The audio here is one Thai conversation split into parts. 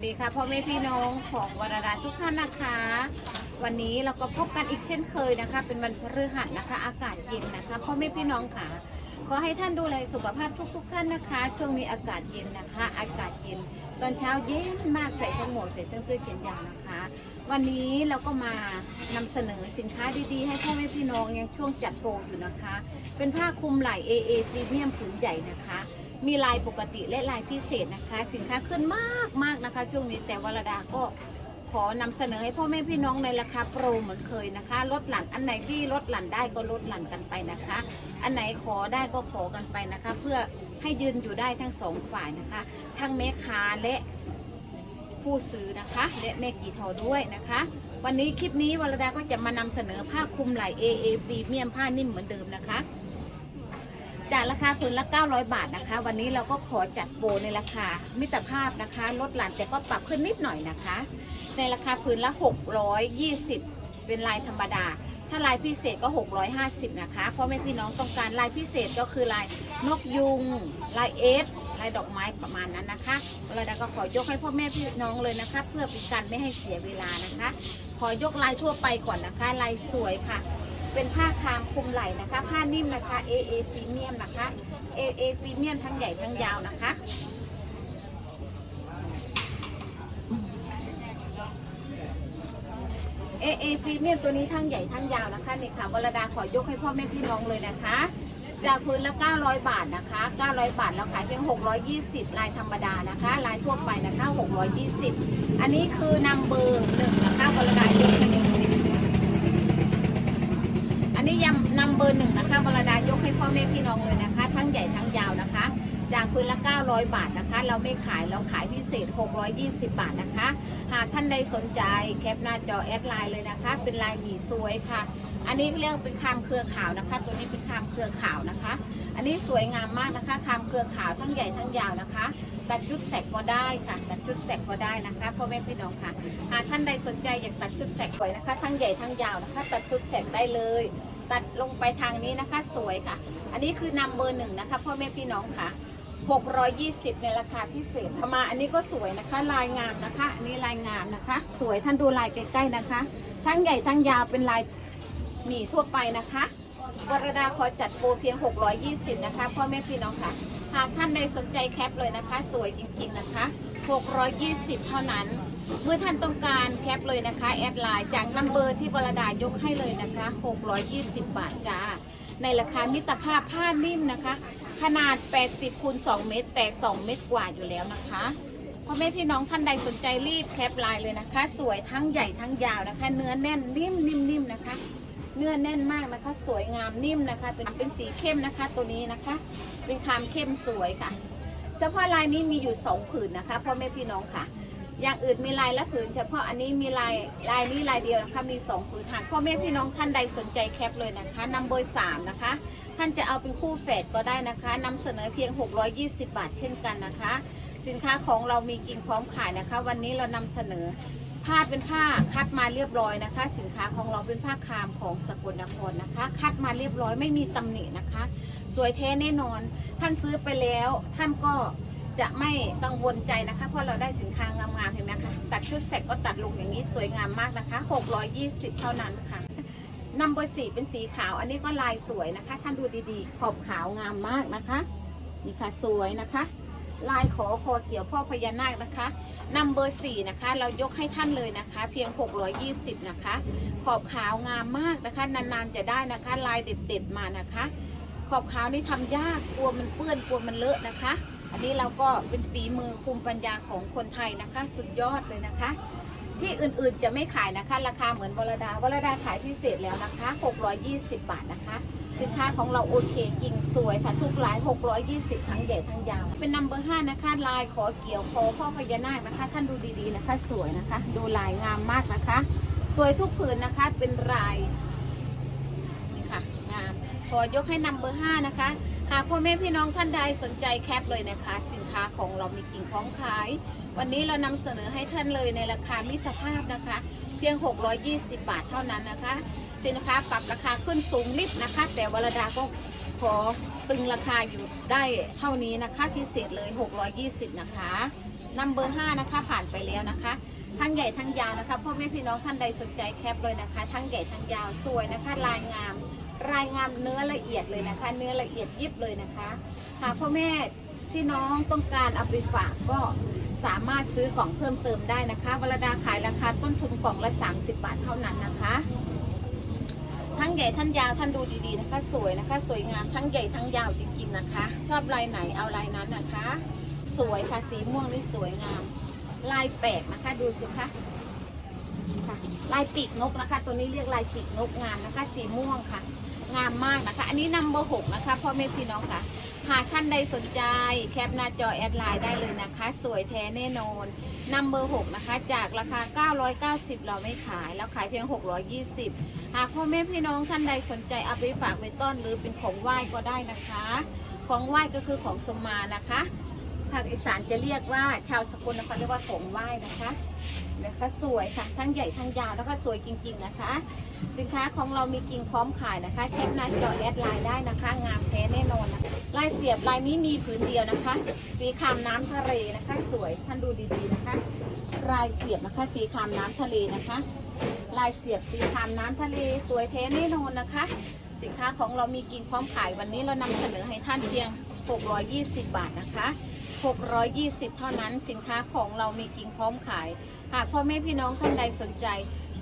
สวัสดีค่ะพ่อแม่พี่น้องของวรดาทุกท่านนะคะ วันนี้เราก็พบกันอีกเช่นเคยนะคะ เป็นวันพฤหัสนะคะ อากาศเย็นนะคะพ่อแม่พี่น้องค่ะขอให้ท่านดูแลสุขภาพทุกๆท่านนะคะ ช่วงนี้อากาศเย็นนะคะ อากาศเย็น ตอนเช้าเย็นมากใส่ทั้งหมดใส่ทั้งเสื้อเขียนยาวนะคะ วันนี้เราก็มานำเสนอสินค้าดีๆ ให้พ่อแม่พี่น้องยังช่วงจัดโปรอยู่นะคะ เป็นผ้าคลุมไหล่ AA พรีเมียมผืนใหญ่นะคะ มีลายปกติและลายพิเศษนะคะ สินค้าขึ้นมากมากนะคะ ช่วงนี้แต่วรดาก็ขอนำเสนอให้พ่อแม่พี่น้องในราคาโปรเหมือนเคยนะคะ ลดหลั่นอันไหนที่ลดหลั่นได้ก็ลดหลั่นกันไปนะคะ อันไหนขอได้ก็ขอกันไปนะคะ เพื่อให้ยืนอยู่ได้ทั้งสองฝ่ายนะคะ ทั้งแม่ค้าและผู้ซื้อนะคะ และแม่กีทอด้วยนะคะ วันนี้คลิปนี้วรดาก็จะมานำเสนอผ้าคลุมไหล่ AA พรีเมียมผ้านิ่มเหมือนเดิมนะคะ จากราคาผืนละ 900 บาทนะคะ วันนี้เราก็ขอจัดโปรในราคามิตรภาพนะคะ ลดหลั่นแต่ก็ปรับขึ้นนิดหน่อยนะคะ ในราคาผืนละ 620 เป็นลายธรรมดา ถ้าลายพิเศษก็ 650 นะคะเพราะแม่พี่น้องต้องการลายพิเศษก็คือลายนกยุง ลายเอสลายดอกไม้ประมาณนั้นนะคะเราดาก็ขอยกให้พ่อแม่พี่น้องเลยนะคะ เพื่อเป็นการไม่ให้เสียเวลานะคะ ขอยกลายทั่วไปก่อนนะคะ ลายสวยค่ะ เป็นผ้าคามคลุมไหล่นะคะ ผ้านิ่มนะคะ AA พรีเมียมนะคะ AA พรีเมียมทั้งใหญ่ทั้งยาวนะคะ AA พรีเมียมตัวนี้ทั้งใหญ่ทั้งยาวนะคะนี่ค่ะวรดาขอยกให้พ่อแม่พี่น้องเลยนะคะ จากพื้นละ 900 บาทนะคะ 900 บาทเราขายเพียง 620 ลายธรรมดานะคะ ลายทั่วไปนะคะ 620 อันนี้คือนำเบอร์หนึ่งนะคะวรดายกให้ ยอันนี้ยำนำเบอร์หนึ่งนะคะวรดายกให้พ่อแม่พี่น้องเลยนะคะ ทั้งใหญ่ทั้งยาวนะคะ จากคืนละ 900 บาทนะคะ เราไม่ขายเราขายพิเศษ 620 บาทนะคะ หากท่านใดสนใจแคปหน้าจอแอดไลน์เลยนะคะ เป็นลายหมี่สวยค่ะ อันนี้เรียกเป็นคามเครือขาวนะคะ ตัวนี้เป็นคามเครือขาวนะคะ อันนี้สวยงามมากนะคะคามเครือขาวทั้งใหญ่ทั้งยาวนะคะตัดชุดแสกก็ได้ค่ะ ตัดชุดแสกก็ได้นะคะพ่อแม่พี่น้องค่ะหากท่านใดสนใจอยากตัดชุดแสกสวยนะคะ ทั้งใหญ่ทั้งยาวนะคะ ตัดชุดแสกได้เลย ตัดลงไปทางนี้นะคะสวยค่ะ อันนี้คือนำเบอร์หนึ่งนะคะพ่อแม่พี่น้องค่ะ 620 ในราคาพิเศษมาอันนี้ก็สวยนะคะ ลายงามนะคะ อันนี้ลายงามนะคะ สวยท่านดูลายใกล้ๆนะคะ ทั้งใหญ่ทั้งยาวเป็นลายหมี่ทั่วไปนะคะวรดาขอจัดโปรเพียง 620 นะคะพ่อแม่พี่น้องค่ะ หากท่านใดสนใจแคปเลยนะคะ สวยจริงๆนะคะ 620 เท่านั้น เมื่อท่านต้องการแคปเลยนะคะ แอดไลน์จากนัมเบอร์ที่วรดายกให้เลยนะคะ 620 บาทจ้า ในราคามิตรภาพผ้านิ่มนะคะ ขนาด 80คูณ2เมตร แต่ 2 เมตรกว่าอยู่แล้วนะคะพ่อแม่พี่น้องท่านใดสนใจรีบแคปไลน์เลยนะคะ สวยทั้งใหญ่ทั้งยาวนะคะ เนื้อแน่นนิ่มนิ่มนิ่มนะคะ เนื้อแน่นมากนะคะ สวยงามนิ่มนะคะ เป็นเป็นสีเข้มนะคะ ตัวนี้นะคะ เป็นคามเข้มสวยค่ะเฉพาะลายนี้มีอยู่สองผืนนะคะพ่อแม่พี่น้องค่ะ อย่างอื่นมีลายละผืน เฉพาะอันนี้มีลายลายนี้ลายเดียวนะคะมีสองผืนหากพ่อแม่พี่น้องท่านใดสนใจแคปเลยนะคะนำเบอร์สามนะคะ ท่านจะเอาเป็นคู่แฝดก็ได้นะคะนำเสนอเพียง 620 บาทเช่นกันนะคะ สินค้าของเรามีกินพร้อมขายนะคะ วันนี้เรานำเสนอผ้าเป็นผ้าคัดมาเรียบร้อยนะคะ สินค้าของเราเป็นผ้าคามของสกลนครนะคะ คัดมาเรียบร้อยไม่มีตำหนินะคะ สวยแท้แน่นอน ท่านซื้อไปแล้วท่านก็ จะไม่กังวลใจนะคะ เพราะเราได้สินค้างามๆเห็นไหมคะ ตัดชุดเสร็จก็ตัดลงอย่างนี้สวยงามมากนะคะ 620 เท่านั้นค่ะนัมเบอร์สี่เป็นสีขาว อันนี้ก็ลายสวยนะคะท่านดูดีๆ ขอบขาวงามมากนะคะ นี่ค่ะสวยนะคะ ลายขอคอเกี่ยวพ่อพญานาคนะคะนัมเบอร์สี่นะคะ เรายกให้ท่านเลยนะคะ เพียง 620 นะคะ ขอบขาวงามมากนะคะ นานๆจะได้นะคะ ลายเด็ดๆมานะคะ ขอบขาวนี่ทำยากกลัวมันเปื้อนกลัวมันเลอะนะคะ อันนี้เราก็เป็นฝีมือคุมปัญญาของคนไทยนะคะ สุดยอดเลยนะคะ ที่อื่นๆจะไม่ขายนะคะ ราคาเหมือนวรดาวรดาขายพิเศษแล้วนะคะ 620 บาทนะคะ สินค้าของเราโอเคจริงสวยค่ะทุกลาย 620 ทั้งใหญ่ทั้งยาว เป็นนัมเบอร์5นะคะ ลายขอเกี่ยวคอพ่อพญานาคนะคะท่านดูดีๆนะคะ สวยนะคะ ดูลายงามมากนะคะ สวยทุกผืนนะคะเป็นลายนี่ค่ะงามขอยกให้นัมเบอร์5นะคะ หากพ่อแม่พี่น้องท่านใดสนใจแคปเลยนะคะ สินค้าของเรามีกิ่งพร้อมขาย วันนี้เรานำเสนอให้ท่านเลยในราคามิตรภาพนะคะ เพียง 620 บาทเท่านั้นนะคะ สินค้าปรับราคาขึ้นสูงลิบนะคะ แต่วรดาก็ขอตึงราคาอยู่ได้เท่านี้นะคะพิเศษเลย 620 นะคะนัมเบอร์ห้านะคะผ่านไปแล้วนะคะทั้งใหญ่ทั้งยาวนะคะพ่อแม่พี่น้องท่านใดสนใจแคปเลยนะคะ ทั้งใหญ่ทั้งยาวสวยนะคะลายงาม รายงามเนื้อละเอียดเลยนะคะ เนื้อละเอียดยิบเลยนะคะ หากพ่อแม่พี่น้องต้องการเอาไปฝากก็สามารถซื้อกล่องเพิ่มเติมได้นะคะวรดาขายราคาต้นทุนกล่องละ 30 บาทเท่านั้นนะคะ ทั้งใหญ่ทั้งยาวท่านดูดีๆนะคะ สวยนะคะ สวยงามทั้งใหญ่ทั้งยาวจริงๆนะคะ ชอบลายไหนเอาลายนั้นนะคะ สวยค่ะสีม่วงนี่สวยงาม ลายแปลกนะคะดูสิคะค่ะลายปีกนกนะคะ ตัวนี้เรียกลายปีกนกงามนะคะ สีม่วงค่ะ งามมากนะคะ อันนี้นัมเบอร์หกนะคะพ่อแม่พี่น้องค่ะหากท่านใดสนใจแคปหน้าจอแอดไลน์ได้เลยนะคะ สวยแท้แน่นอนนัมเบอร์หกนะคะ จากราคา 990 เราไม่ขาย แล้วขายเพียง 620 หากพ่อแม่พี่น้องท่านใดสนใจเอาไปฝากไว้ต้อนหรือเป็นของไหว้ก็ได้นะคะ ของไหว้ก็คือของสมมานะคะ ภาคอีสานจะเรียกว่าชาวสกลนครเรียกว่าของไหว้นะคะนะคะสวยค่ะทั้งใหญ่ทั้งยาวแล้วก็สวยจริงๆนะคะ สินค้าของเรามีกิ่งพร้อมขายนะคะแคปหน้าจอแอดไลน์ได้นะคะ งามแท้แน่นอนนะลายเสียบลายนี้มีผืนเดียวนะคะ สีครามน้ำทะเลนะคะ สวยท่านดูดีๆนะคะลายเสียบนะคะสีครามน้ำทะเลนะคะ ลายเสียบสีครามน้ำทะเล สวยแท้แน่นอนนะคะ สินค้าของเรามีกิ่งพร้อมขายวันนี้เรานำเสนอให้ท่านเพียง 620 บาทนะคะ 620 เท่านั้นสินค้าของเรามีกิ่งพร้อมขาย หากพ่อแม่พี่น้องท่านใดสนใจ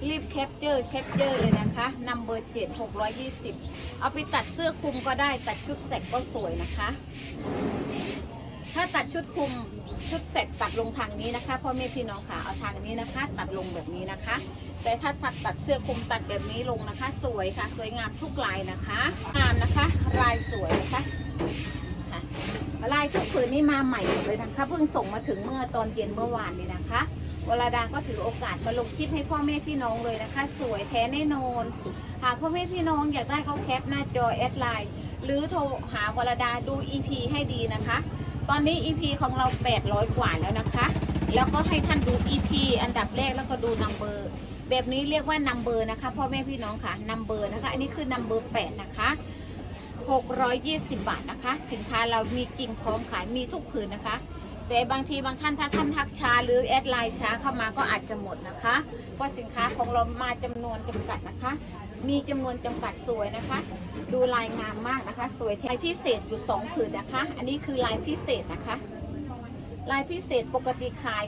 รีบแคปเจอร์แคปเจอร์เลยนะคะนัมเบอร์เจ็ดหกร้อยยี่สิบเอาไปตัดเสื้อคลุมก็ได้ตัดชุดแสกก็สวยนะคะ ถ้าตัดชุดคลุมชุดเสร็จตัดลงทางนี้นะคะพ่อแม่พี่น้องค่ะเอาทางนี้นะคะ ตัดลงแบบนี้นะคะแต่ถ้าตัดตัดเสื้อคลุมตัดแบบนี้ลงนะคะ สวยค่ะ สวยงามทุกลายนะคะ งามนะคะลายสวยนะคะค่ะ ลายทุกผืนนี่มาใหม่หมดเลยนะคะเพิ่งส่งมาถึงเมื่อตอนเย็นเมื่อวานนี้นะคะวลาดาก็ถือโอกาสมาลงคลิปให้พ่อแม่พี่น้องเลยนะคะ สวยแท้แน่นอน หากพ่อแม่พี่น้องอยากได้เขาแคปหน้าจอแอดไลน์หรือโทรหาวลาดาดู EP ให้ดีนะคะ ตอนนี้ EP ของเรา 800 กว่าแล้วนะคะ แล้วก็ให้ท่านดู EP อันดับแรกแล้วก็ดูนัมเบอร์แบบนี้เรียกว่านัมเบอร์นะคะพ่อแม่พี่น้องค่ะนัมเบอร์นะคะ อันนี้คือนัมเบอร์8นะคะ 620 บาทนะคะ สินค้าเรามีกิ่งพร้อมขายมีทุกผืนนะคะ แต่บางทีบางท่านถ้าท่านทักช้าหรือแอดไลน์ช้าเข้ามาก็อาจจะหมดนะคะเพราะสินค้าของเรามาจำนวนจำกัดนะคะ มีจำนวนจำกัดสวยนะคะ ดูลายงามมากนะคะ สวยลายพิเศษอยู่สองผืนนะคะ อันนี้คือลายพิเศษนะคะ ลายพิเศษปกติขาย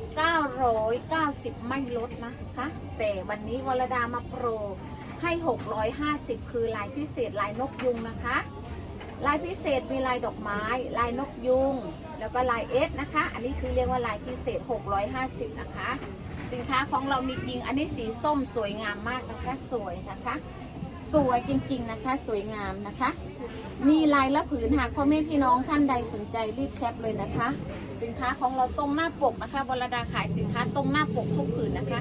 990 ไม่ลดนะคะ แต่วันนี้วรดามาโปรให้ 650 คือลายพิเศษลายนกยุงนะคะ ลายพิเศษมีลายดอกไม้ ลายนกยุง แล้วก็ลายเอสนะคะ อันนี้คือเรียกว่าลายพิเศษ 650 นะคะ สินค้าของเรามีจริง อันนี้สีส้มสวยงามมากนะคะ สวยนะคะ สวยจริงๆนะคะ สวยงามนะคะ มีลายละผืนหากพ่อแม่พี่น้องท่านใดสนใจรีบแคปเลยนะคะ สินค้าของเราตรงหน้าปกนะคะวรดาขายสินค้าตรงหน้าปกทุกผืนนะคะ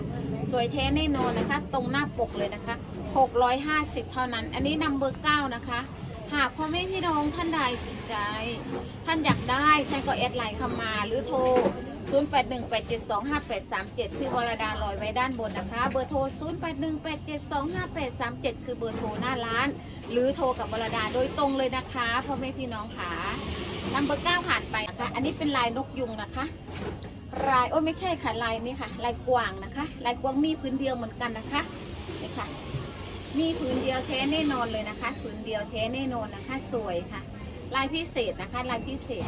สวยแท้แน่นอนนะคะ ตรงหน้าปกเลยนะคะ 650 เท่านั้น อันนี้นัมเบอร์9นะคะ หากพ่อแม่พี่น้องท่านใดสนใจ ท่านอยากได้ท่านก็แอดไลน์เข้ามาหรือโทร 0818725837 คือวรดาลอยไว้ด้านบนนะคะ เบอร์โทร 0818725837 คือเบอร์โทรหน้าร้าน หรือโทรกับวรดาโดยตรงเลยนะคะพ่อแม่พี่น้องค่ะนัมเบอร์9ผ่านไปนะคะ อันนี้เป็นลายนกยุงนะคะ ลายโอ้ไม่ใช่ค่ะลายนี้ค่ะ ลายกวางนะคะ ลายกวางมีพื้นเดียวเหมือนกันนะคะนี่ค่ะ มีผืนเดียวแท้แน่นอนเลยนะคะผืนเดียวแท้แน่นอนนะคะ สวยค่ะ ลายพิเศษนะคะลายพิเศษ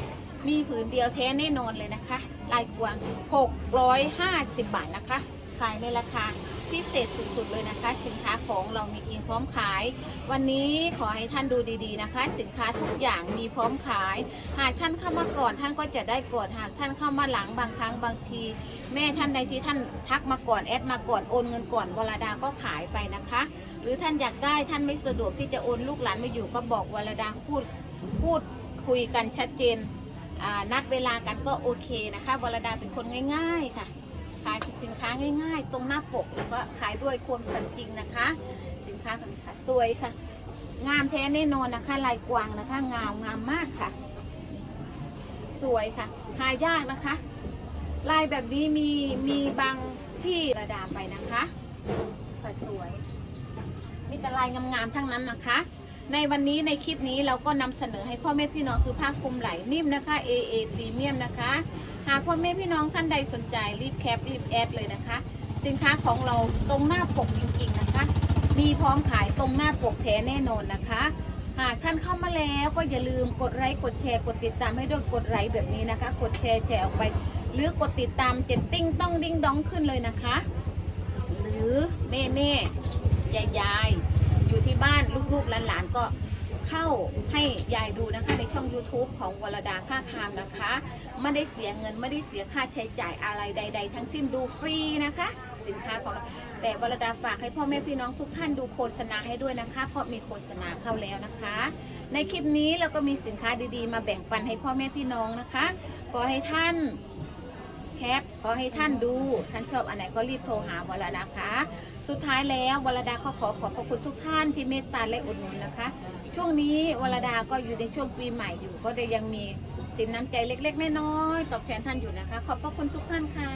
มีผืนเดียวแท้แน่นอนเลยนะคะ ลายกวาง 650 บาทนะคะ ขายในราคาพิเศษสุดๆเลยนะคะ สินค้าของเรามีกินพร้อมขาย วันนี้ขอให้ท่านดูดีๆนะคะ สินค้าทุกอย่างมีพร้อมขาย หากท่านเข้ามาก่อนท่านก็จะได้ก่อนหากท่านเข้ามาหลังบางครั้งบางที แม่ท่านใดที่ท่านทักมาก่อนแอดมาก่อนโอนเงินก่อนวลาดาก็ขายไปนะคะ หรือท่านอยากได้ท่านไม่สะดวกที่จะโอนลูกหลานมาอยู่ก็บอกวลาดาพูดพูดคุยกันชัดเจนนัดเวลากันก็โอเคนะคะวลาดาเป็นคนง่าย ๆค่ะ ขายสินค้าง่าย ๆ ตรงหน้าปกแล้วก็ขายด้วยความสันจริงนะคะ สินค้าของค่ะสวยค่ะ งามแท้แน่นอนนะคะลายกวางนะคะงามงามมากค่ะ สวยค่ะ หายากนะคะ ลายแบบนี้มีมีบางที่ระดาไปนะคะค่ะสวย มีแต่ลายงามๆทั้งนั้นนะคะ ในวันนี้ในคลิปนี้เราก็นำเสนอให้พ่อแม่พี่น้องคือผ้าคลุมไหลนิ่มนะคะ AA พรีเมียมนะคะ หากพ่อแม่พี่น้องท่านใดสนใจรีบแคปรีบแอดเลยนะคะ สินค้าของเราตรงหน้าปกจริงๆนะคะ มีพร้อมขายตรงหน้าปกแท้แน่นอนนะคะหากท่านเข้ามาแล้วก็อย่าลืมกดไลค์กดแชร์กดติดตามให้ด้วยกดไลค์แบบนี้นะคะ กดแชร์แชร์ออกไป หรือกดติดตามเจ็ดติ้งต้องดิ้งดองขึ้นเลยนะคะ หรือแม่แม่ ยายยายอยู่ที่บ้านลูกๆหลานๆก็เข้าให้ยายดูนะคะในช่อง YouTube ของวรดาค่าคามนะคะ ไม่ได้เสียเงินไม่ได้เสียค่าใช้จ่ายอะไรใด ๆ ทั้งสิ้นดูฟรีนะคะ สินค้าของเราแต่วรดาฝากให้พ่อแม่พี่น้องทุกท่านดูโฆษณาให้ด้วยนะคะ เพราะมีโฆษณาเข้าแล้วนะคะ ในคลิปนี้เราก็มีสินค้าดีๆ มาแบ่งปันให้พ่อแม่พี่น้องนะคะขอให้ท่าน คปขอให้ท่านดู ท่านชอบอันไหนก็รีบโทรหาวรดานะคะสุดท้ายแล้ววรดาขอขอขอบพระคุณทุกท่านที่เมตตาและอุดหนุนนะคะ ช่วงนี้วรดาก็อยู่ในช่วงปีใหม่อยู่ ก็ได้ยังมีสินน้ำใจเล็กๆน้อยๆตอบแทนท่านอยู่นะคะ ขอบพระคุณทุกท่านค่ะ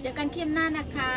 เจอกันคลิปหน้านะคะ